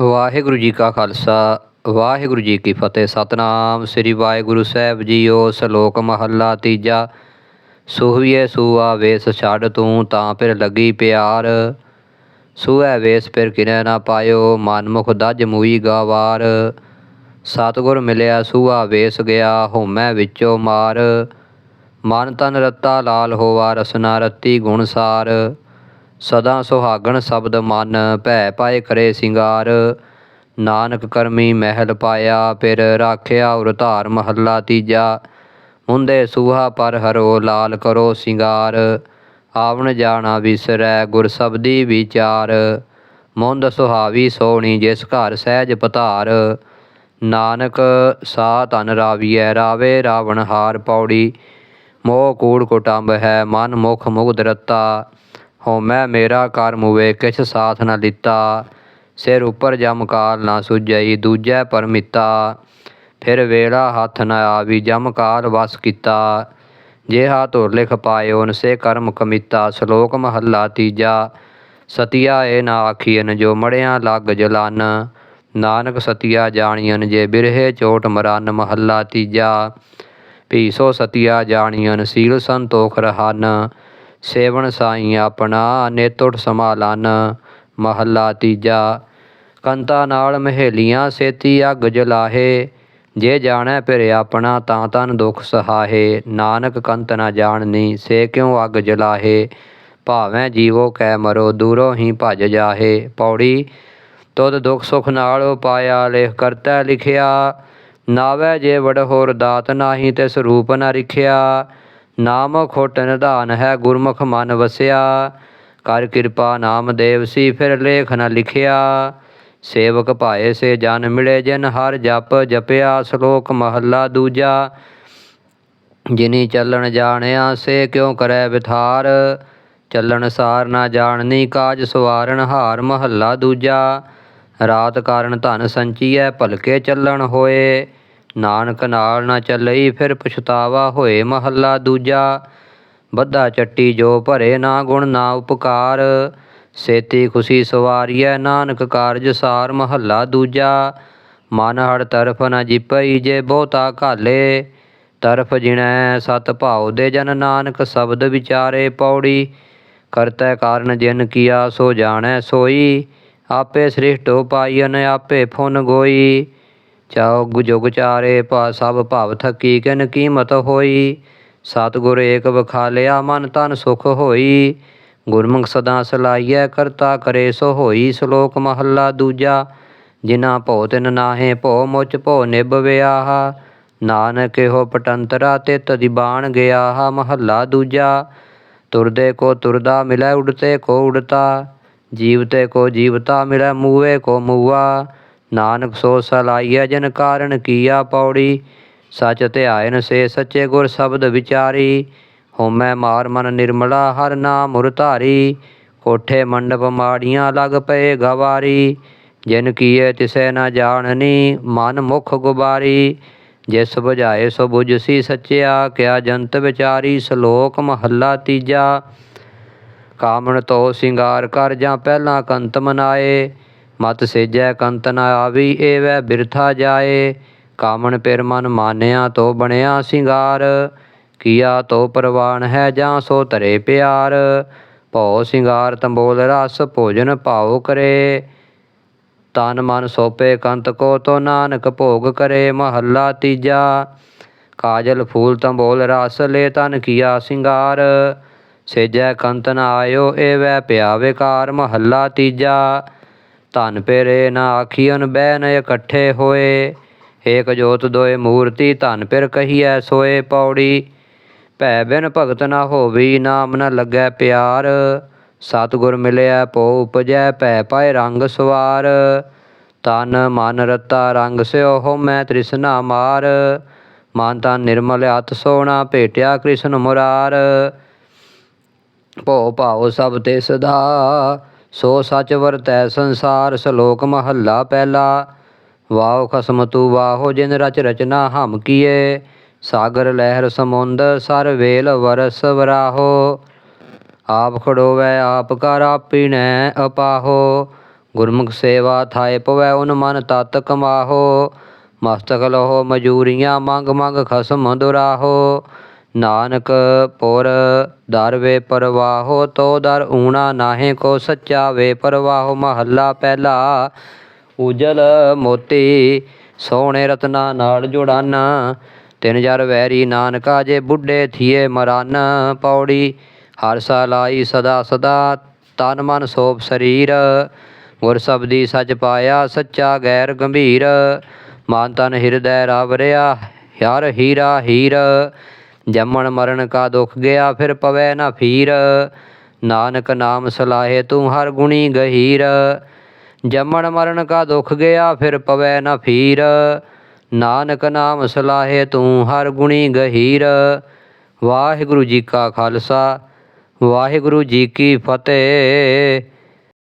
ਵਾਹਿਗੁਰੂ ਜੀ ਕਾ ਖਾਲਸਾ, ਵਾਹਿਗੁਰੂ ਜੀ ਕੀ ਫਤਿਹ। ਸਤਨਾਮ ਸ੍ਰੀ ਵਾਹਿਗੁਰੂ ਸਾਹਿਬ ਜੀਓ, ਸ਼ਲੋਕ ਮਹੱਲਾ ਤੀਜਾ। ਸੁਹਵੀਏ ਸੂਆ ਵੇਸ ਛੱਡ ਤੂੰ ਤਾਂ ਫਿਰ ਲੱਗੀ ਪਿਆਰ। ਸੂਆ ਵੇਸ ਫਿਰ ਕਿਨੈ ਨਾ ਪਾਇਓ, ਮਨਮੁਖ ਦਜ ਮੂਈ ਗਾਵਾਰ। ਸਤਿਗੁਰ ਮਿਲਿਆ ਸੂਆ ਵੇਸ ਗਿਆ, ਹੋਮੈ ਵਿੱਚੋਂ ਮਾਰ। ਮਨ ਤਨ ਰਤਾ ਲਾਲ ਹੋਵਾ ਰਸਨਾ ਰਤੀ ਗੁਣ ਸਾਰ। ਸਦਾ ਸੁਹਾਗਣ ਸ਼ਬਦ ਮਨ ਭੈ ਪਾਏ ਕਰੇ ਸਿੰਗਾਰ। ਨਾਨਕ ਕਰਮੀ ਮਹਿਲ ਪਾਇਆ, ਫਿਰ ਰਾਖਿਆ ਉਰ ਧਾਰ ਮਹੱਲਾ ਤੀਜਾ। ਹੁੰਦੇ ਸੂਹਾ ਪਰ ਹਰੋ ਲਾਲ ਕਰੋ ਸਿੰਗਾਰ। ਆਵਣ ਜਾਣਾ ਵਿਸਰੈ ਗੁਰ ਸਬਦੀ ਵਿਚਾਰ। ਮੁੰਦ ਸੁਹਾਵੀ ਸੋਹਣੀ ਜਿਸ ਘਰ ਸਹਿਜ ਪਤਾਰ ਨਾਨਕ ਸਾ ਤਨ ਰਾਵੀਐ, ਰਾਵੇ ਰਾਵਣ ਹਾਰ ਪੌੜੀ। ਮੋਹ ਕੂੜ ਕੁਟੰਬ ਹੈ ਮਨ ਮੁਖ ਮੁਗਧ ਰਤਾ। ਹਉਮੈ ਮੇਰਾ ਕਰ ਮੁਵੇ, ਕਿਛ ਸਾਥ ਨ ਲਿੱਤਾ ਸਿਰ ਉਪਰ ਜਮ ਕਾਲ ਨਾ ਸੁਝਈ ਦੂਜੈ ਪਰਮਿਤਾ ਫਿਰ ਵੇਲਾ ਹੱਥ ਨ ਆਵੀ, ਜਮ ਕਾਲ ਵਸ ਕੀਤਾ। ਜਿਹਾ ਧੁਰ ਲਿਖ ਪਾਇਓ ਸੇ ਕਰਮ ਕਮਿਤਾ। ਸ਼ਲੋਕ ਮਹੱਲਾ ਤੀਜਾ। ਸਤਿਆ ਏ ਨਾ ਆਖੀਨ ਜੋ ਮੜਿਆਂ ਲੱਗ ਜਲਨ। ਨਾਨਕ ਸਤਿਆ ਜਾਣੀਨ ਜੇ ਬਿਰਹੇ ਚੋਟ ਮਰਨ। ਮਹੱਲਾ ਤੀਜਾ। ਭੀਸੋ ਸਤਿਆ ਜਾਣੀਨ ਸੀਲ ਸੰਤੋਖ ਰਹਨ। ਸੇਵਨ ਸਾਈ ਆਪਣਾ ਨੇਤੁਟ ਸਮਾਲਨ ਮਹੱਲਾ ਤੀਜਾ। ਕੰਤਾ ਨਾਲ ਮਹੇਲੀਆਂ, ਸੇਤੀ ਅੱਗ ਜਲਾਹੇ। ਜੇ ਜਾਣੈ ਫਿਰ ਆਪਣਾ, ਤਾਂ ਤਨ ਦੁਖ ਸਹਾਹੇ। ਨਾਨਕ ਕੰਤ ਨਾ ਜਾਣਨੀ, ਸੇ ਕਿਉ ਅੱਗ ਜਲਾਹੇ? ਭਾਵੇਂ ਜੀਵੋ ਕੈ ਮਰੋ, ਦੂਰੋਂ ਹੀ ਭਜ ਜਾਹੇ। ਪੌੜੀ, ਤੁਧ ਦੁਖ ਸੁਖ ਨਾਲ ਪਾਇਆ ਲਿਖ ਕਰਤਾ ਲਿਖਿਆ। ਨਾਵੇ ਜੇ ਵੜ ਹੋਰ ਦਾਤ ਨਾਹੀ ਤੇ ਸਰੂਪ ਨਾ ਰਿਖਿਆ। ਨਾਮ ਖੋਟ ਨਿਧਾਨ ਹੈ, ਗੁਰਮੁਖ ਮਨ ਵਸਿਆ। ਕਰ ਕਿਰਪਾ ਨਾਮ ਦੇਵ ਸੀ, ਫਿਰ ਲੇਖ ਨ ਲਿਖਿਆ। ਸੇਵਕ ਭਾਏ ਸੇ ਜਨ ਮਿਲੇ, ਜਿਨ ਹਰ ਜਪ ਜਪਿਆ, ਸ਼ਲੋਕ ਮਹੱਲਾ ਦੂਜਾ। ਜਿਨੀ ਚੱਲਣ ਜਾਣਿਆ, ਸੇ ਕਿਉ ਕਰੈ ਵਿਥਾਰ ਚੱਲਣ ਸਾਰ ਨਾ ਜਾਣਨੀ, ਕਾਜ ਸਵਾਰਨ ਹਾਰ ਮਹੱਲਾ ਦੂਜਾ। ਰਾਤ ਕਾਰਨ ਧਨ ਸੰਚੀਐ, ਭਲਕੇ ਚੱਲਣ ਹੋਏ। ਨਾਨਕ ਨਾਲ ਨਾ ਚੱਲਈ, ਫਿਰ ਪਛਤਾਵਾ ਹੋਏ ਮਹੱਲਾ ਦੂਜਾ। ਬੱਧਾ ਚੱਟੀ ਜੋ ਭਰੇ ਨਾ ਗੁਣ ਨਾ ਉਪਕਾਰ। ਸੇਤੀ ਖੁਸ਼ੀ ਸਵਾਰੀਐ ਨਾਨਕ ਕਾਰਜ ਸਾਰ ਮਹੱਲਾ ਦੂਜਾ। ਮਨ ਹੜ ਤਰਫ ਨ ਜਿਪਈ ਜੇ ਬਹੁਤਾ ਘਾਲੇ। ਤਰਫ ਜਿਣੈ ਸਤ ਭਾਉ ਦੇ ਜਨ ਨਾਨਕ, ਸ਼ਬਦ ਵਿਚਾਰੇ ਪੌੜੀ। ਕਰਤੈ ਕਾਰਨ ਜਿਨ ਕੀਆ ਸੋ ਜਾਣੈ ਸੋਈ। ਆਪੇ ਸ੍ਰਿਸ਼ਟੋ ਪਾਈਨ ਆਪੇ ਫੁਨ ਗੋਈ। ਚਾਉ ਜੁਗ ਚਾਰੇ ਭਾ ਸਭ ਭਵ ਥਕੀ ਕਿਨ ਕੀਮਤ ਹੋਈ। ਸਤਿਗੁਰ ਏਕ ਬਖਾਲਿਆ ਮਨ ਤਨ ਸੁਖ ਹੋਈ। ਗੁਰਮੁਖ ਸਦਾ ਸਲਾਈਐ ਕਰਤਾ ਕਰੇ ਸੋ ਹੋਈ। ਸ਼ਲੋਕ ਮਹੱਲਾ ਦੂਜਾ ਜਿਨਾ ਭਉ ਤਿਨ ਨਾਹੇ ਭਉ ਮੁਚ ਭਉ ਨਿਭ ਵਿਆਹ। ਨਾਨਕ ਇਹੋ ਪਟੰਤਰਾ ਤਿਤ ਦਿਬਾਣ ਗਿਆ ਮਹੱਲਾ ਦੂਜਾ, ਤੁਰਦੇ ਕੋ ਤੁਰਦਾ ਮਿਲੈ ਉਡਤੇ ਕੋ ਉਡਤਾ ਜੀਵਤੇ ਕੋ ਜੀਵਤਾ ਮਿਲੈ ਮੂਵੇ ਕੋ ਮੂਆ। ਨਾਨਕ ਸੋ ਸਲਾਈਐ, ਜਨ ਕਾਰਨ ਕੀਆ ਪੌੜੀ? ਸਚ ਧਿਆਇਨ ਸੇ ਸੱਚੇ ਗੁਰ ਸ਼ਬਦ ਵਿਚਾਰੀ। ਹਉਮੈ ਮਾਰ ਮਨ ਨਿਰਮਲਾ, ਹਰ ਨਾਮ ਮੁਰ ਧਾਰੀ। ਕੋਠੇ ਮੰਡਪ ਮਾੜੀਆਂ ਲਗ ਪਏ ਗਵਾਰੀ। ਜਿਨ ਕੀਏ ਤਿਸੈ ਨਾ ਜਾਣਨੀ, ਮਨ ਮੁਖ ਗੁਬਾਰੀ। ਜਿਸ ਬੁਝਾਏ ਸੋ ਬੁਝਸੀ ਸੱਚਿਆ, ਕਿਆ ਜੰਤ ਵਿਚਾਰੀ, ਸ਼ਲੋਕ ਮਹੱਲਾ ਤੀਜਾ। ਕਾਮਣ ਤੋ ਸਿੰਗਾਰ ਕਰ ਜਾਂ ਪਹਿਲਾਂ ਕੰਤ ਮਨਾਏ। ਮਤ ਸੇਜੈ ਕੰਤ ਨ ਆਵੀ, ਏਵੈ ਬਿਰਥਾ ਜਾਏ। ਕਾਮਣ ਪਿਰ ਮਨ ਮਾਨਿਆ ਤੋ ਬਣਿਆ ਸਿੰਗਾਰ। ਕੀਆ ਤੋ ਪ੍ਰਵਾਨ ਹੈ ਜਾਂ ਸੋ ਤਰੇ ਪਿਆਰ। ਭਉ ਸਿੰਗਾਰ ਤੰਬੋਲ ਰਸ ਭੋਜਨ ਭਾਉ ਕਰੇ। ਤਨ ਮਨ ਸੋਪੇ ਕੰਤ ਕੋ ਤੋ ਨਾਨਕ ਭੋਗ ਕਰੇ, ਮਹੱਲਾ ਤੀਜਾ। ਕਾਜਲ ਫੂਲ ਤੰਬੋਲ ਰਸ ਲੈ ਤਨ ਕੀਆ ਸਿੰਗਾਰ। ਸੇਜੈ ਕੰਤ ਨ ਆਇਓ, ਏਵੈ ਪਿਆ ਵਿਕਾਰ, ਮਹੱਲਾ ਤੀਜਾ। ਧਨ ਪੇਰੇ ਨਾ ਆਖੀਨ ਬਹਿ ਨ ਇਕੱਠੇ ਹੋਏ। ਏਕ ਜੋਤ ਦੋਏ ਮੂਰਤੀ ਧਨ ਪਿਰ ਕਹੀਐ ਸੋਏ ਪੌੜੀ। ਭੈ ਬਿਨ ਭਗਤ ਨਾ ਹੋਵੀ, ਨਾਮ ਨ ਲੱਗੈ ਪਿਆਰ। ਸਤਿਗੁਰ ਮਿਲਿਆ ਪੋ ਉਪਜੈ, ਭੈ ਪਾਏ ਰੰਗ ਸਵਾਰ। ਤਨ ਮਨ ਰਤਾ ਰੰਗ ਸਿਓ ਹੋ ਮੈਂ ਤ੍ਰਿਸ਼ਨਾ ਮਾਰ। ਮਨ ਤਨ ਨਿਰਮਲ ਅਤ ਸੋਣਾ, ਭੇਟਿਆ ਕ੍ਰਿਸ਼ਨ ਮੁਰਾਰ। ਭੋ ਭਾਉ ਸਭ ਤੇ ਸਦਾ ਸੋ ਸਚ ਵਰਤੈ ਸੰਸਾਰ ਸ਼ਲੋਕ ਮਹੱਲਾ ਪਹਿਲਾ। ਵਾਹ ਖਸਮ ਤੂ ਵਾਹੋ ਜਿਨ ਰਚ ਰਚਨਾ ਹਮ ਕੀਏ। ਸਾਗਰ ਲਹਿਰ ਸਮੁੰਦ ਸਰ ਵੇਲ ਵਰਸ ਵਰਾਹੋ। ਆਪ ਖੜੋਵੈ ਆਪ ਕਰ ਆਪੀਨੈ ਅਪਾਹੋ। ਗੁਰਮੁਖ ਸੇਵਾ ਥਾਏ ਪਵੈ ਉਨ ਮਨ ਤਤ ਕਮਾਹੋ। ਮਸਤਕ ਲਹੋ ਮਜੂਰੀਆਂ ਮੰਗ ਮੰਗ ਖਸਮ ਦੁਰਾਹੋ। ਨਾਨਕ ਪੁਰ ਦਰ ਵੇ ਪਰਵਾਹੋ ਤੋ ਦਰ ਊਣਾ ਨਾਹੇ ਕੋ ਸੱਚਾ ਵੇ ਪਰਵਾਹੋ ਮਹੱਲਾ ਪਹਿਲਾ। ਉਜਲ ਮੋਤੀ ਸੋਹਣੇ ਰਤਨਾ ਨਾਲ ਜੁੜਨ। ਤਿੰਨ ਜਰ ਵੈਰੀ ਨਾਨਕਾ ਜੇ ਬੁੱਢੇ ਥੀਏ ਮਰਨ। ਪੌੜੀ ਹਰ ਸਾ ਲਾਈ ਸਦਾ ਸਦਾ ਤਨ ਮਨ ਸੋਪ ਸਰੀਰ। ਗੁਰ ਸਬਦੀ ਸੱਚ ਪਾਇਆ ਸੱਚਾ ਗੈਰ ਗੰਭੀਰ। ਮਨ ਤਨ ਹਿਰਦੈ ਰਾਵਰਿਆ ਹਰ ਹੀਰਾ ਹੀਰ। ਜੰਮਣ ਮਰਨ ਕਾ ਦੁਖ ਗਿਆ, ਫਿਰ ਪਵੈ ਨਾ ਫੀਰ। ਨਾਨਕ ਨਾਮ ਸਲਾਹੇ ਤੂੰ ਹਰ ਗੁਣੀ ਗਹੀਰ। ਜੰਮਣ ਮਰਨ ਕਾ ਦੁਖ ਗਿਆ, ਫਿਰ ਪਵੈ ਨਾ ਫੀਰ। ਨਾਨਕ ਨਾਮ ਸਲਾਹੇ ਤੂੰ ਹਰ ਗੁਣੀ ਗਹੀਰ। ਵਾਹਿਗੁਰੂ ਜੀ ਕਾ ਖਾਲਸਾ, ਵਾਹਿਗੁਰੂ ਜੀ ਕੀ ਫਤਿਹ।